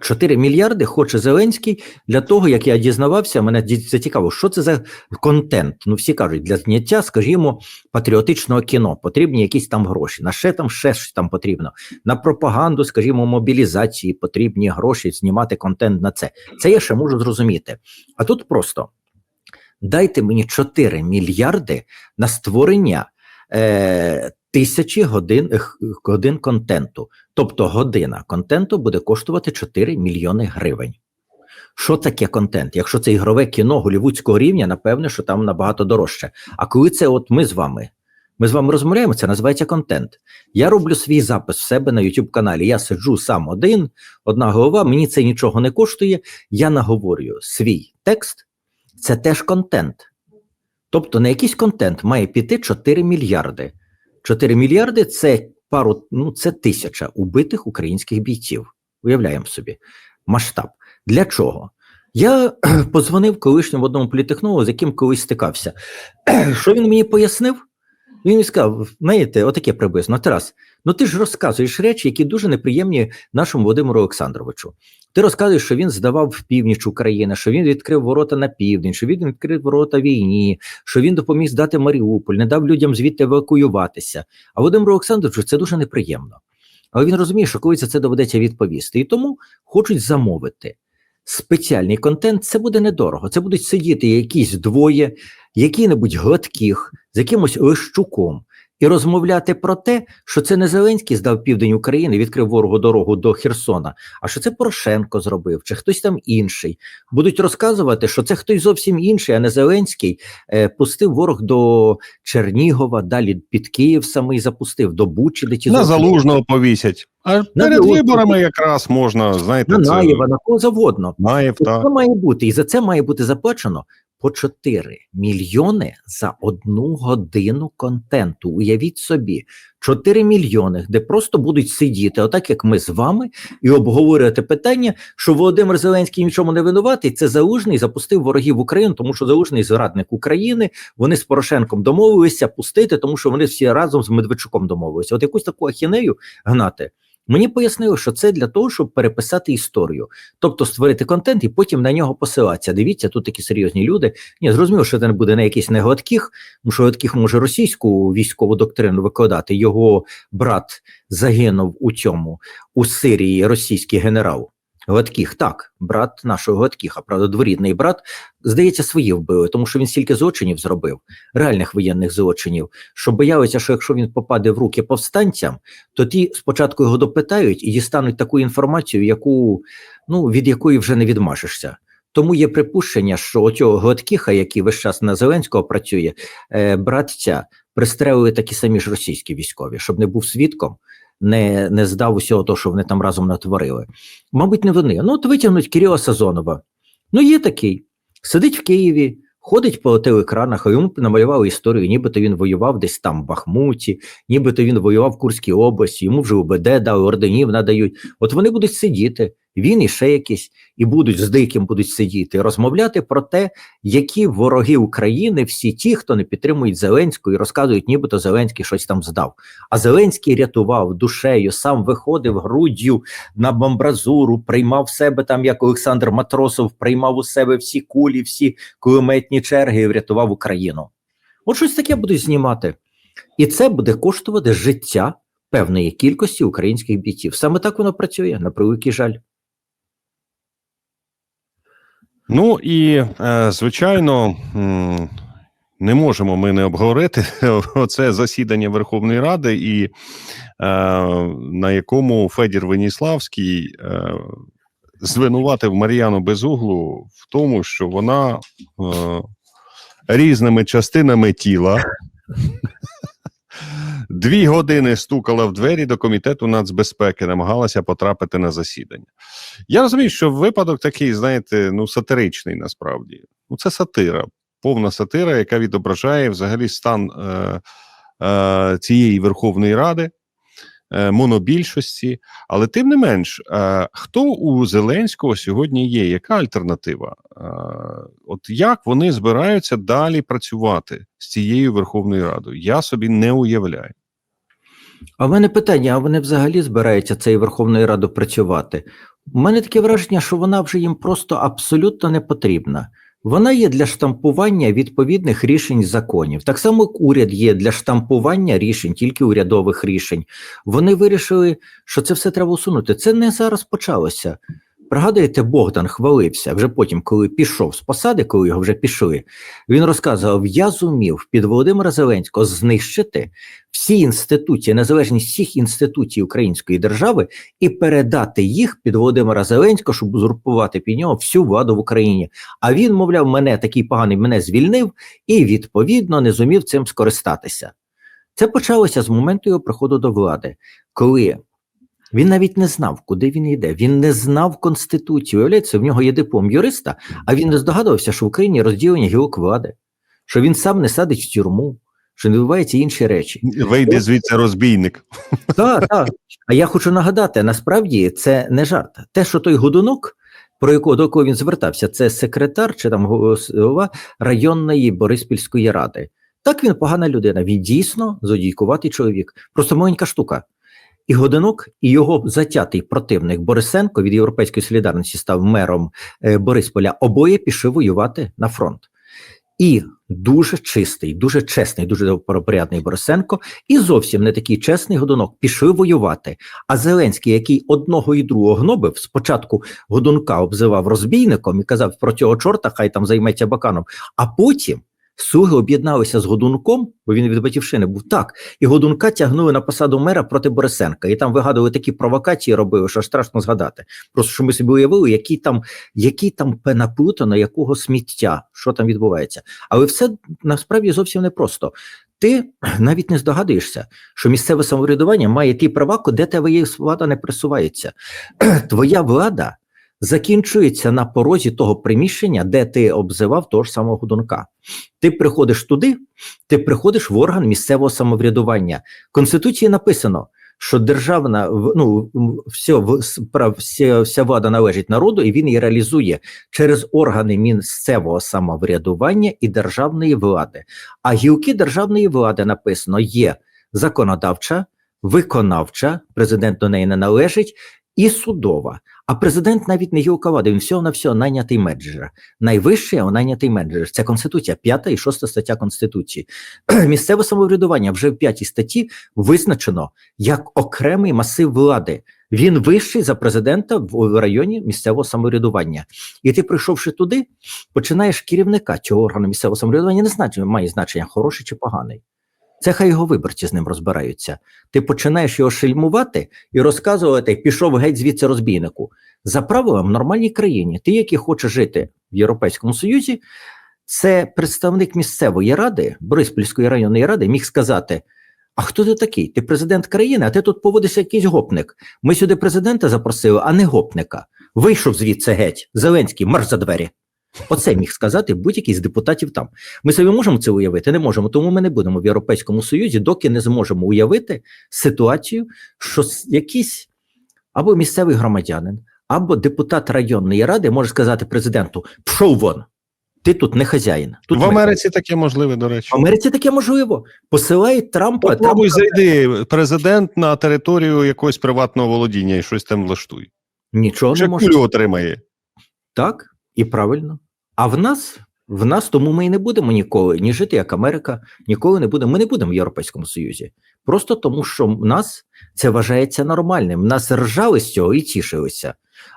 4 мільярди хоче Зеленський для того, як я дізнавався, мене зацікавило, що це за контент. Ну, всі кажуть, для зняття, скажімо, патріотичного кіно потрібні якісь там гроші. На ще там ще щось там потрібно. На пропаганду, скажімо, мобілізації потрібні гроші, знімати контент на це. Це я ще можу зрозуміти. А тут просто дайте мені 4 мільярди на створення е, тисячі годин, годин контенту. Тобто година контенту буде коштувати 4 мільйони гривень. Що таке контент? Якщо це ігрове кіно голівудського рівня, напевне, що там набагато дорожче. А коли це от ми з вами, ми з вами розмовляємо, це називається контент. Я роблю свій запис в себе на YouTube каналі. Я сиджу сам один, одна голова, мені це нічого не коштує. Я наговорюю свій текст, це теж контент. Тобто на якийсь контент має піти 4 мільярди. 4 мільярди це пару, ну це тисяча убитих українських бійців. Уявляємо собі масштаб. Для чого? Я позвонив колишньому одному політехнологу, з яким колись стикався. Що він мені пояснив? Він мені сказав: знаєте, отаке приблизно, Тарас, ну ти ж розказуєш речі, які дуже неприємні нашому Володимиру Олександровичу. Ти розказуєш, що він здавав в північ України, що він відкрив ворота на південь, що він відкрив ворота війні, що він допоміг здати Маріуполь, не дав людям звідти евакуюватися. А Володимиру Олександровичу це дуже неприємно. Але він розуміє, що колись це доведеться відповісти. І тому хочуть замовити спеціальний контент. Це буде недорого. Це будуть сидіти якісь двоє, які-небудь гладких, з якимось Лещуком. І розмовляти про те, що це не Зеленський здав південь України, відкрив ворогу дорогу до Херсона, а що це Порошенко зробив, чи хтось там інший. Будуть розказувати, що це хтось зовсім інший, а не Зеленський. Е, пустив ворог до Чернігова, далі під Київ самий запустив, до Бучі, де ті На залужного повісять. А перед Залужного. виборами якраз можна, знаєте, на це Наєва, на кого завгодно. Наєв, Це має бути, і за це має бути заплачено по 4 мільйони за одну годину контенту. Уявіть собі, 4 мільйони, де просто будуть сидіти, отак як ми з вами, і обговорювати питання, що Володимир Зеленський нічому не винуватий. Це залужний запустив ворогів в Україну, тому що залужний зрадник України. Вони з Порошенком домовилися пустити, тому що вони всі разом з Медведчуком домовилися. От якусь таку ахінею гнати. Мені пояснили, що це для того, щоб переписати історію, тобто створити контент і потім на нього посилатися. Дивіться, тут такі серйозні люди. Ні, зрозуміло, що це не буде на якісь негладких, тому що гладких може російську військову доктрину викладати. Його брат загинув у цьому у Сирії, російський генерал. Гладких, так, брат нашого Гладкіха, правда, дворідний брат, здається, свої вбили, тому що він стільки злочинів зробив, реальних воєнних злочинів, що боялися, що якщо він попаде в руки повстанцям, то ті спочатку його допитають і дістануть таку інформацію, яку ну від якої вже не відмажешся. Тому є припущення, що оцього Гладкіха, який весь час на Зеленського працює, е, братця пристрелили такі самі ж російські військові, щоб не був свідком, не, не здав усього того, що вони там разом натворили. Мабуть, не вони. Ну, от витягнуть Кирила Сазонова. Ну, є такий. Сидить в Києві, ходить по телеекранах, а йому намалювали історію, нібито він воював десь там в Бахмуті, нібито він воював в Курській області, йому вже УБД дали, орденів надають. От вони будуть сидіти, він і ще якісь, і будуть з диким будуть сидіти, розмовляти про те, які вороги України, всі ті, хто не підтримують Зеленського і розказують, нібито Зеленський щось там здав. А Зеленський рятував душею, сам виходив груддю на бомбразуру, приймав себе там, як Олександр Матросов, приймав у себе всі кулі, всі кулеметні черги і врятував Україну. От щось таке будуть знімати. І це буде коштувати життя певної кількості українських бійців. Саме так воно працює, на превеликий жаль. Ну і е, звичайно, не можемо ми не обговорити оце засідання Верховної Ради, і е, на якому Федір Веніславський е, звинуватив Мар'яну Безуглу в тому, що вона різними частинами тіла. Дві години стукала в двері до комітету нацбезпеки, намагалася потрапити на засідання. Я розумію, що випадок такий, знаєте, ну сатиричний насправді. Ну, це сатира, повна сатира, яка відображає взагалі стан е, е, цієї Верховної Ради, е, монобільшості. Але тим не менш, е, хто у Зеленського сьогодні є? Яка альтернатива? Е, от як вони збираються далі працювати з цією Верховною Радою? Я собі не уявляю. А в мене питання: а вони взагалі збираються цей Верховною Ради працювати? У мене таке враження, що вона вже їм просто абсолютно не потрібна. Вона є для штампування відповідних рішень законів. Так само, як уряд є для штампування рішень, тільки урядових рішень. Вони вирішили, що це все треба усунути. Це не зараз почалося. Пригадуєте, Богдан хвалився вже потім, коли пішов з посади, коли його вже пішли. Він розказував: я зумів під Володимира Зеленського знищити всі інституції, незалежність всіх інституцій Української держави і передати їх під Володимира Зеленського, щоб узурпувати під нього всю владу в Україні. А він, мовляв, мене такий поганий, мене звільнив і відповідно не зумів цим скористатися. Це почалося з моменту його приходу до влади, коли він навіть не знав, куди він йде. Він не знав Конституції. Уявляється, в нього є диплом юриста, а він не здогадувався, що в Україні розділення гілок влади, що він сам не садить в тюрму, що не відбуваються інші речі. Вийде звідси розбійник. Так, так. А я хочу нагадати: насправді це не жарт. Те, що той годунок, про якого до кого він звертався, це секретар чи там голова районної Бориспільської ради. Так він погана людина. Він дійсно зодійкуватий чоловік. Просто маленька штука. І Годинок, і його затятий противник Борисенко від Європейської солідарності став мером е, Борисполя. Обоє пішли воювати на фронт. І дуже чистий, дуже чесний, дуже добропорядний Борисенко, і зовсім не такий чесний Годунок пішли воювати. А Зеленський, який одного і другого гнобив, спочатку Годунка обзивав розбійником і казав про цього чорта, хай там займеться баканом. А потім Суги об'єдналися з Годунком, бо він від Батьківщини був так, і Годунка тягнули на посаду мера проти Борисенка. І там вигадували такі провокації, робили, що страшно згадати. Просто що ми собі уявили, які там, які там наплутано, якого сміття, що там відбувається. Але все насправді зовсім непросто. Ти навіть не здогадуєшся, що місцеве самоврядування має ті права, де тебе влада не присувається. Твоя влада закінчується на порозі того приміщення, де ти обзивав того ж самого Гудунка. Ти приходиш туди, ти приходиш в орган місцевого самоврядування. В Конституції написано, що державна ну, все, вся, вся влада належить народу, і він її реалізує через органи місцевого самоврядування і державної влади. А гілки державної влади написано є законодавча, виконавча, президент до неї не належить, і судова. А президент навіть не гілка влади, він всього на всього найнятий менеджер. Найвищий найнятий менеджер. Це Конституція, п'ята і шоста стаття Конституції. Місцеве самоврядування вже в п'ятій статті визначено як окремий масив влади. Він вищий за президента в районі місцевого самоврядування. І ти, прийшовши туди, починаєш керівника цього органу місцевого самоврядування, не значить, має значення, хороший чи поганий. Це хай його виборці з ним розбираються. Ти починаєш його шельмувати і розказувати, пішов геть звідси розбійнику. За правилом в нормальній країні, ти, який хоче жити в Європейському Союзі, це представник місцевої ради, Бориспільської районної ради, міг сказати: А хто ти такий? Ти президент країни, а ти тут поводишся якийсь гопник. Ми сюди президента запросили, а не гопника. Вийшов звідси геть. Зеленський, марш за двері. Оце міг сказати будь-який з депутатів там. Ми собі можемо це уявити, не можемо, тому ми не будемо в Європейському Союзі, доки не зможемо уявити ситуацію, що якийсь або місцевий громадянин, або депутат районної ради може сказати президенту: пшов вон, ти тут не хазяїн. Тут в Америці ми. таке можливе, до речі. В Америці таке можливо. Посилають Трампа. Попробуй Трампа... зайди президент на територію якогось приватного володіння і щось там влаштуй. Нічого Ще не може. отримає. Так. І правильно. А в нас в нас тому ми і не будемо ніколи ні жити як Америка, ніколи не будемо. Ми не будемо в Європейському Союзі. Просто тому, що в нас це вважається нормальним. Нас ржали з цього і тішилися,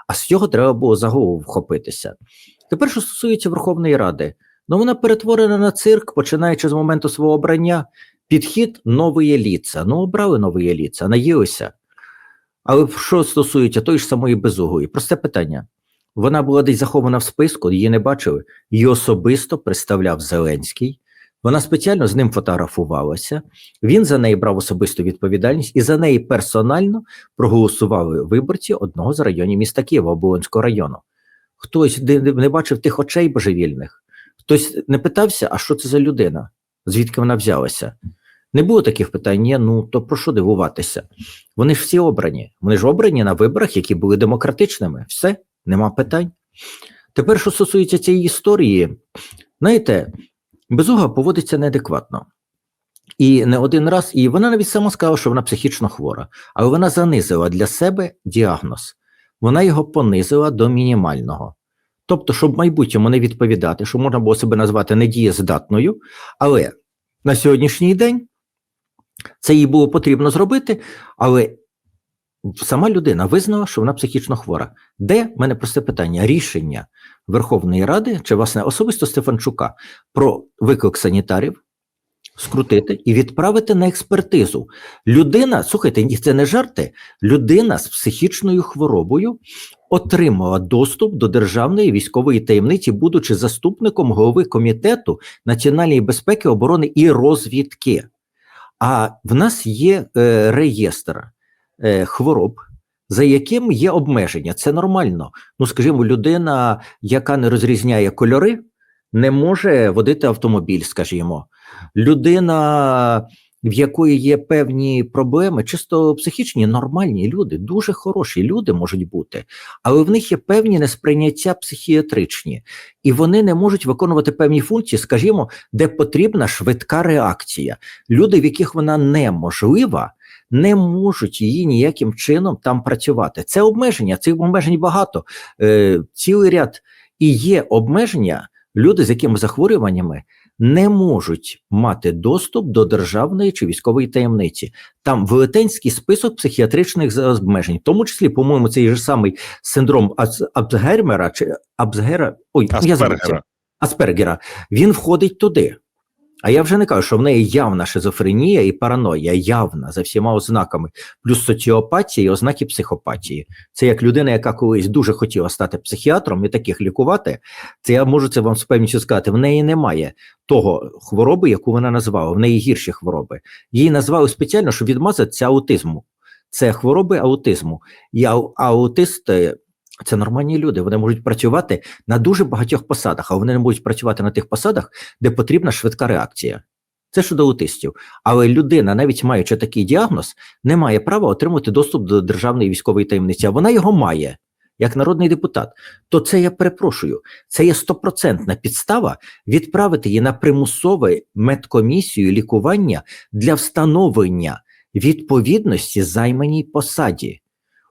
а з цього треба було за голову вхопитися. Тепер, що стосується Верховної Ради, ну вона перетворена на цирк, починаючи з моменту свого обрання, підхід нової ліца. Ну, обрали нової ліца, наїлися. Але що стосується тої ж самої безугої, просте питання. Вона була десь захована в списку, її не бачили. Її особисто представляв Зеленський. Вона спеціально з ним фотографувалася. Він за неї брав особисту відповідальність і за неї персонально проголосували виборці одного з районів міста Києва, Оболонського району. Хтось не бачив тих очей божевільних, хтось не питався, а що це за людина, звідки вона взялася. Не було таких питань, ні, ну то про що дивуватися? Вони ж всі обрані. Вони ж обрані на виборах, які були демократичними. Все. Нема питань. Тепер, що стосується цієї історії, знаєте, безуга поводиться неадекватно. І не один раз, і вона навіть сама сказала, що вона психічно хвора, але вона занизила для себе діагноз. вона його понизила до мінімального. Тобто, щоб в майбутньому не відповідати, що можна було себе назвати недієздатною, але на сьогоднішній день це їй було потрібно зробити, але сама людина визнала, що вона психічно хвора. Де в мене просте питання? Рішення Верховної Ради чи власне особисто Стефанчука про виклик санітарів скрутити і відправити на експертизу. Людина, слухайте, це не жарти. Людина з психічною хворобою отримала доступ до державної військової таємниці, будучи заступником голови комітету національної безпеки, оборони і розвідки. А в нас є е, реєстр е, хвороб. За яким є обмеження, це нормально. Ну, скажімо, людина, яка не розрізняє кольори, не може водити автомобіль, скажімо. Людина, в якої є певні проблеми, чисто психічні, нормальні люди, дуже хороші люди можуть бути, але в них є певні несприйняття психіатричні, і вони не можуть виконувати певні функції, скажімо, де потрібна швидка реакція. Люди, в яких вона неможлива, не можуть її ніяким чином там працювати. Це обмеження, цих обмежень багато, е, цілий ряд. І є обмеження, люди з якими захворюваннями не можуть мати доступ до державної чи військової таємниці. Там велетенський список психіатричних обмежень, в тому числі, по-моєму, цей же самий синдром Абцгеймера чи Абцгера, ой, я забувся. Аспергера. Аспергера, він входить туди. А я вже не кажу, що в неї явна шизофренія і параноя, явна за всіма ознаками, плюс соціопатія і ознаки психопатії. Це як людина, яка колись дуже хотіла стати психіатром і таких лікувати. Це я можу це вам з певністю сказати. В неї немає того хвороби, яку вона назвала. В неї гірші хвороби. Її назвали спеціально, щоб відмазатися аутизму. Це хвороби аутизму. І ау- аутисти це нормальні люди. Вони можуть працювати на дуже багатьох посадах, а вони не можуть працювати на тих посадах, де потрібна швидка реакція. Це щодо аутистів. Але людина, навіть маючи такий діагноз, не має права отримати доступ до державної військової таємниці, а вона його має. Як народний депутат, то це я перепрошую. Це є стопроцентна підстава відправити її на примусове медкомісію лікування для встановлення відповідності займаній посаді.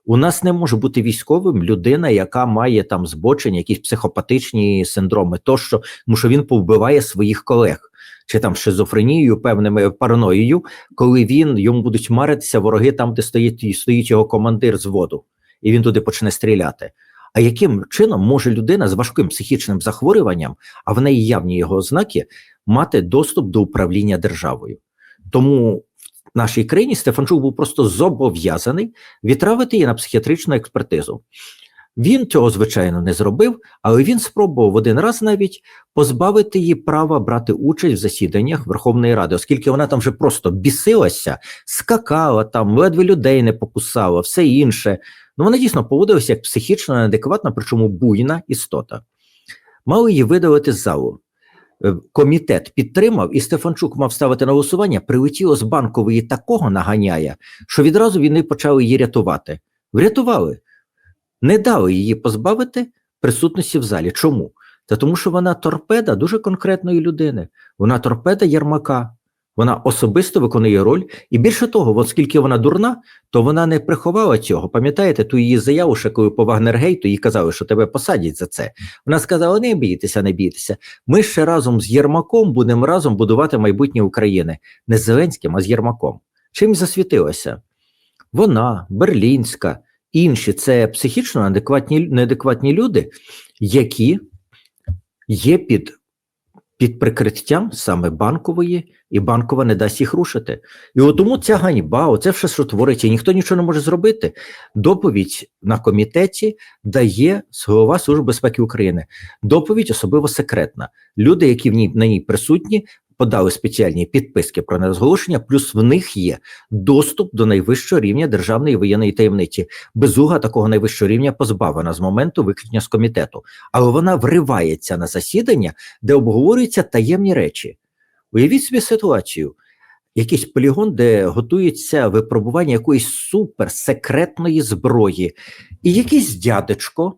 У нас не може бути військовим людина, яка має там збочення, якісь психопатичні синдроми, тощо, тому що він повбиває своїх колег, чи там шизофренією, певними параноєю, коли він йому будуть маритися вороги там, де стоїть, стоїть його командир зводу, і він туди почне стріляти. А яким чином може людина з важким психічним захворюванням, а в неї явні його ознаки, мати доступ до управління державою? Тому нашій країні Стефанчук був просто зобов'язаний відправити її на психіатричну експертизу. Він цього, звичайно, не зробив, але він спробував один раз навіть позбавити її права брати участь в засіданнях Верховної Ради, оскільки вона там вже просто бісилася, скакала там, ледве людей не покусала, все інше. Ну вона дійсно поводилася як психічно неадекватна, причому буйна істота. Мали її видалити з залу. Е, Комітет підтримав, і Стефанчук мав ставити на голосування. Прилетіло з банкової такого наганяє, що відразу вони почали її рятувати. Врятували, не дали її позбавити присутності в залі. Чому? Та тому, що вона торпеда дуже конкретної людини. Вона торпеда Єрмака. Вона особисто виконує роль, і більше того, оскільки вона дурна, то вона не приховала цього. Пам'ятаєте ту її заяву, ще коли по Вагнергейту їй казали, що тебе посадять за це. Вона сказала: не бійтеся, не бійтеся. Ми ще разом з Єрмаком будемо разом будувати майбутнє України не з Зеленським, а з Єрмаком. Чим засвітилася? Вона, Берлінська, інші це психічно неадекватні, неадекватні люди, які є під, під прикриттям саме банкової, і банкова не дасть їх рушити. І от тому ця ганьба, оце все, що твориться, і ніхто нічого не може зробити. Доповідь на комітеті дає голова Служби безпеки України. Доповідь особливо секретна. Люди, які в ній на ній присутні, подали спеціальні підписки про нерозголошення, плюс в них є доступ до найвищого рівня державної воєнної таємниці. Безуга такого найвищого рівня позбавлена з моменту виключення з комітету, але вона вривається на засідання, де обговорюються таємні речі. Уявіть собі ситуацію. Якийсь полігон, де готується випробування якоїсь суперсекретної зброї, і якийсь дядечко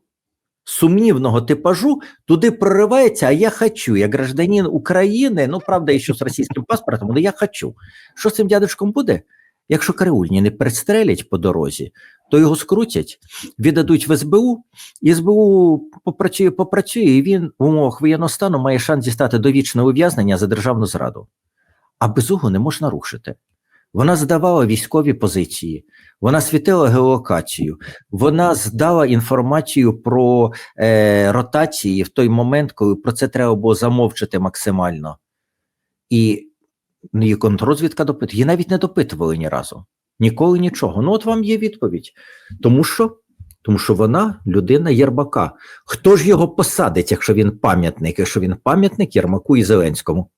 сумнівного типажу туди проривається, а я хочу, як гражданин України, ну правда, і що з російським паспортом, але я хочу. Що з цим дядечком буде? Якщо караульні не перестрелять по дорозі, то його скрутять, віддадуть в СБУ, і СБУ попрацює, попрацює, і він в умовах воєнного стану має шанс дістати довічне ув'язнення за державну зраду. А безугу не можна рушити. Вона здавала військові позиції, вона світила геолокацію, вона здала інформацію про е, ротації в той момент, коли про це треба було замовчити максимально. І її контррозвідка допитує. Її навіть не допитували ні разу. Ніколи нічого. Ну, от вам є відповідь. Тому що, тому що вона людина Єрмака. Хто ж його посадить, якщо він пам'ятник, якщо він пам'ятник Єрмаку і Зеленському?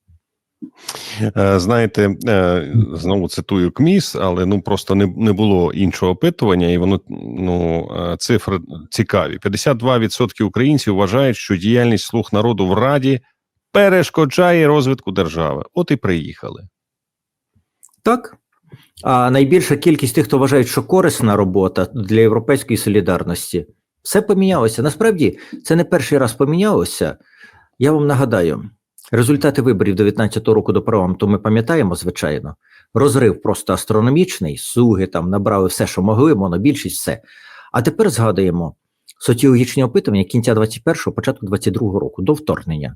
Е, Знаєте, е, знову цитую КМІС, але ну просто не, не було іншого опитування, і воно ну е, цифри цікаві. 52% українців вважають, що діяльність слуг народу в Раді перешкоджає розвитку держави. От і приїхали. Так. А найбільша кількість тих, хто вважають, що корисна робота для європейської солідарності, все помінялося. Насправді, це не перший раз помінялося. Я вам нагадаю, результати виборів 19-го року до парламенту ми пам'ятаємо, звичайно. Розрив просто астрономічний, суги там набрали все, що могли, монобільшість, все. А тепер згадуємо соціологічні опитування кінця 21-го, початку 22-го року, до вторгнення.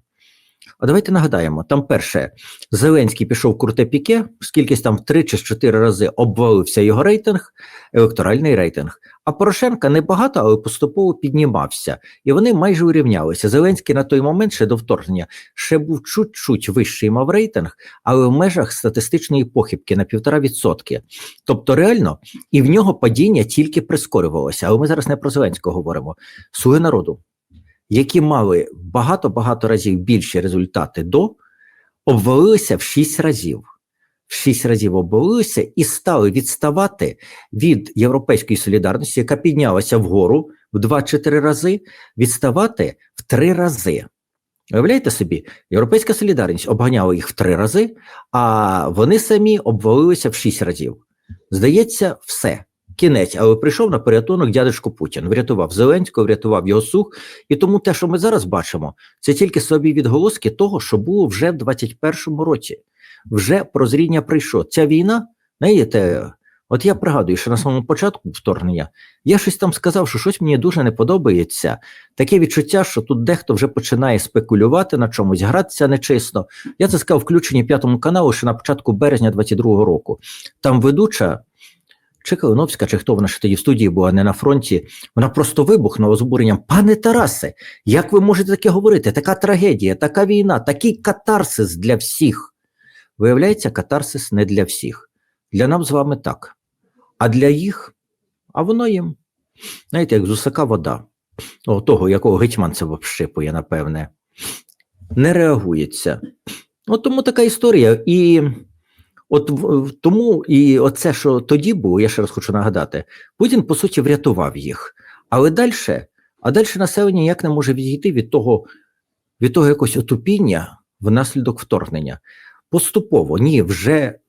А давайте нагадаємо: там перше, Зеленський пішов в круте піке, скількись там в три чи чотири рази обвалився його рейтинг, електоральний рейтинг. А Порошенка небагато, але поступово піднімався, і вони майже урівнялися. Зеленський на той момент ще до вторгнення ще був чуть-чуть вищий мав рейтинг, але в межах статистичної похибки на півтора відсотки. Тобто, реально, і в нього падіння тільки прискорювалося. Але ми зараз не про Зеленського говоримо. Слуги народу які мали багато-багато разів більші результати до, обвалилися в 6 разів. В 6 разів обвалилися і стали відставати від Європейської солідарності, яка піднялася вгору в 2-4 рази, відставати в 3 рази. Уявляєте собі, Європейська солідарність обганяла їх в 3 рази, а вони самі обвалилися в 6 разів. Здається, все кінець, але прийшов на порятунок дядечко Путін, врятував Зеленського, врятував його сух. І тому те, що ми зараз бачимо, це тільки собі відголоски того, що було вже в 21-му році. Вже прозріння прийшло. Ця війна, знаєте, от я пригадую, що на самому початку вторгнення я щось там сказав, що щось мені дуже не подобається. Таке відчуття, що тут дехто вже починає спекулювати на чомусь, гратися нечесно. Я це сказав включенні п'ятому каналу ще на початку березня 22-го року. Там ведуча. Чи Калиновська, чи хто вона ще тоді в студії була, не на фронті, вона просто вибухнула з обуренням. Пане Тарасе, як ви можете таке говорити? Така трагедія, така війна, такий катарсис для всіх. Виявляється, катарсис не для всіх. Для нас з вами так. А для їх, а воно їм, знаєте, як з усака вода, о, того, якого гетьманцево вщипує, напевне, не реагується. От тому така історія. І От тому і оце, що тоді було, я ще раз хочу нагадати, Путін по суті врятував їх. Але далі, а далі населення ніяк не може відійти від того, від того якогось отупіння внаслідок вторгнення. Поступово, ні, вже,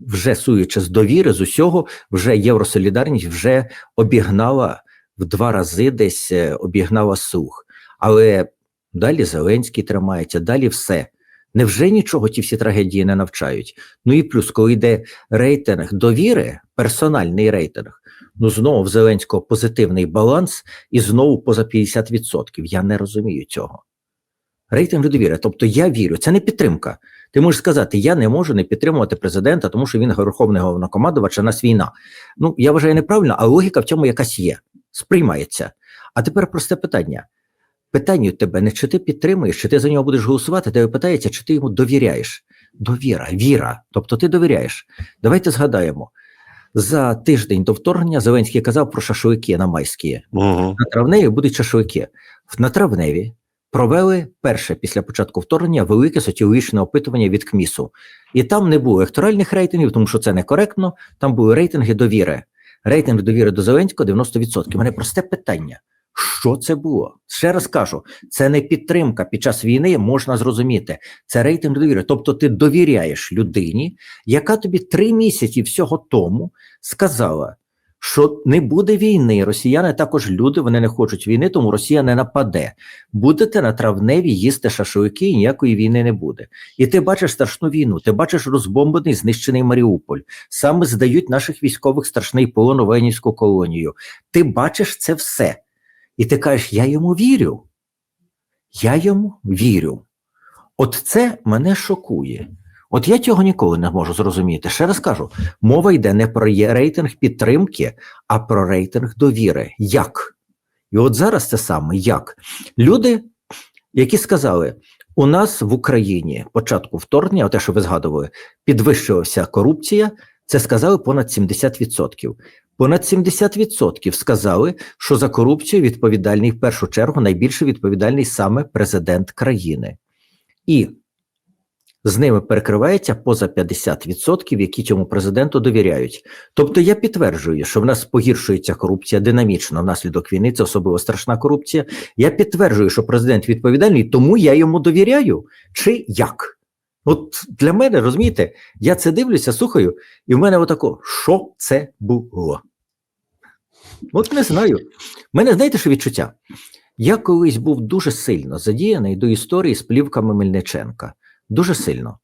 вже суючи з довіри, з усього, вже Євросолідарність вже обігнала в два рази десь е, обігнала сух. Але далі Зеленський тримається, далі все. Невже нічого ті всі трагедії не навчають? Ну і плюс, коли йде рейтинг довіри, персональний рейтинг, ну знову в Зеленського позитивний баланс і знову поза 50%. Я не розумію цього. Рейтинг довіри. Тобто я вірю, це не підтримка. Ти можеш сказати, я не можу не підтримувати президента, тому що він верховний головнокомандувач, а нас війна. Ну, я вважаю неправильно, але логіка в цьому якась є. Сприймається. А тепер просте питання. Питання у тебе не чи ти підтримуєш, чи ти за нього будеш голосувати, тебе питається, чи ти йому довіряєш. Довіра, віра. Тобто ти довіряєш. Давайте згадаємо. За тиждень до вторгнення Зеленський казав про шашлики на майські. Угу. На травневі будуть шашлики. На травневі провели перше після початку вторгнення велике соціологічне опитування від КМІСу. І там не було електоральних рейтингів, тому що це некоректно. Там були рейтинги довіри. Рейтинг довіри до Зеленського 90%. У мене просте питання. Що це було? Ще раз кажу, це не підтримка під час війни, можна зрозуміти. Це рейтинг довіри. Тобто ти довіряєш людині, яка тобі три місяці всього тому сказала, що не буде війни. Росіяни також люди, вони не хочуть війни, тому Росія не нападе. Будете на травневі їсти шашлики, і ніякої війни не буде. І ти бачиш страшну війну, ти бачиш розбомблений, знищений Маріуполь. Саме здають наших військових страшний полон у воїнівську колонію. Ти бачиш це все. І ти кажеш, я йому вірю. Я йому вірю. От це мене шокує. От я цього ніколи не можу зрозуміти. Ще раз кажу: мова йде не про рейтинг підтримки, а про рейтинг довіри. Як? І от зараз це саме як. Люди, які сказали, у нас в Україні початку вторгнення, те, що ви згадували, підвищувалася корупція, це сказали понад 70%. Понад 70% сказали, що за корупцію відповідальний в першу чергу найбільше відповідальний саме президент країни. І з ними перекривається поза 50%, які цьому президенту довіряють. Тобто я підтверджую, що в нас погіршується корупція динамічно внаслідок війни, це особливо страшна корупція. Я підтверджую, що президент відповідальний, тому я йому довіряю. Чи як? От для мене, розумієте, я це дивлюся, слухаю, і в мене отако, що це було? От не знаю. Мене, знаєте, що відчуття? Я колись був дуже сильно задіяний до історії з плівками Мельниченка. Дуже сильно.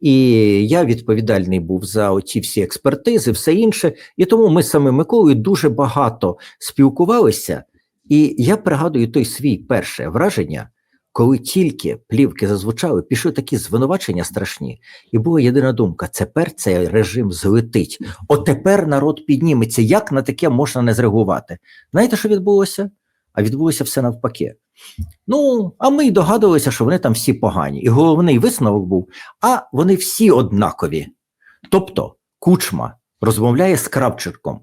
І я відповідальний був за оці всі експертизи, все інше. І тому ми з самим Миколою дуже багато спілкувалися. І я пригадую той свій перше враження, коли тільки плівки зазвучали, пішли такі звинувачення страшні, і була єдина думка: тепер цей режим злетить. От тепер народ підніметься. Як на таке можна не зреагувати? Знаєте, що відбулося? А відбулося все навпаки. Ну, а ми й догадувалися, що вони там всі погані. І головний висновок був: а вони всі однакові. Тобто, кучма розмовляє з Кравченком,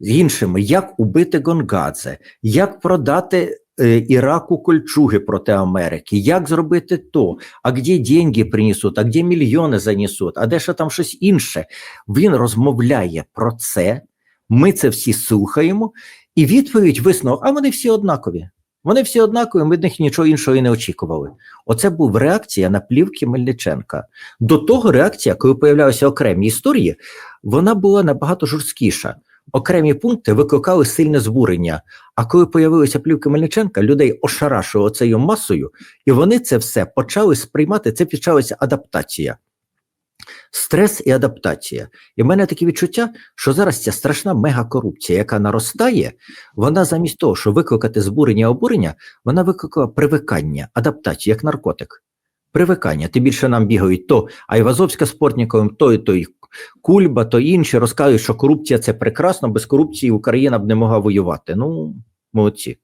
з іншими, як убити Гонгадзе, як продати е, Іраку кольчуги проти Америки, як зробити то, а де деньги принесуть, а де мільйони занесуть, а де ще там щось інше. Він розмовляє про це, ми це всі слухаємо, і відповідь висновок, а вони всі однакові. Вони всі однакові, ми від них нічого іншого і не очікували. Оце був реакція на плівки Мельниченка. До того реакція, коли появлялися окремі історії, вона була набагато жорсткіша. Окремі пункти викликали сильне збурення. А коли появилися плівки Мельниченка, людей ошарашило цією масою, і вони це все почали сприймати. Це почалася адаптація. Стрес і адаптація. І в мене таке відчуття, що зараз ця страшна мегакорупція, яка наростає, вона замість того, щоб викликати збурення і обурення, вона викликала привикання, адаптацію, як наркотик. Привикання. Ти більше нам бігають то Айвазовська з Портніковим, то і той Кульба, то інші розказують, що корупція це прекрасно, без корупції Україна б не могла воювати. Ну, молодці.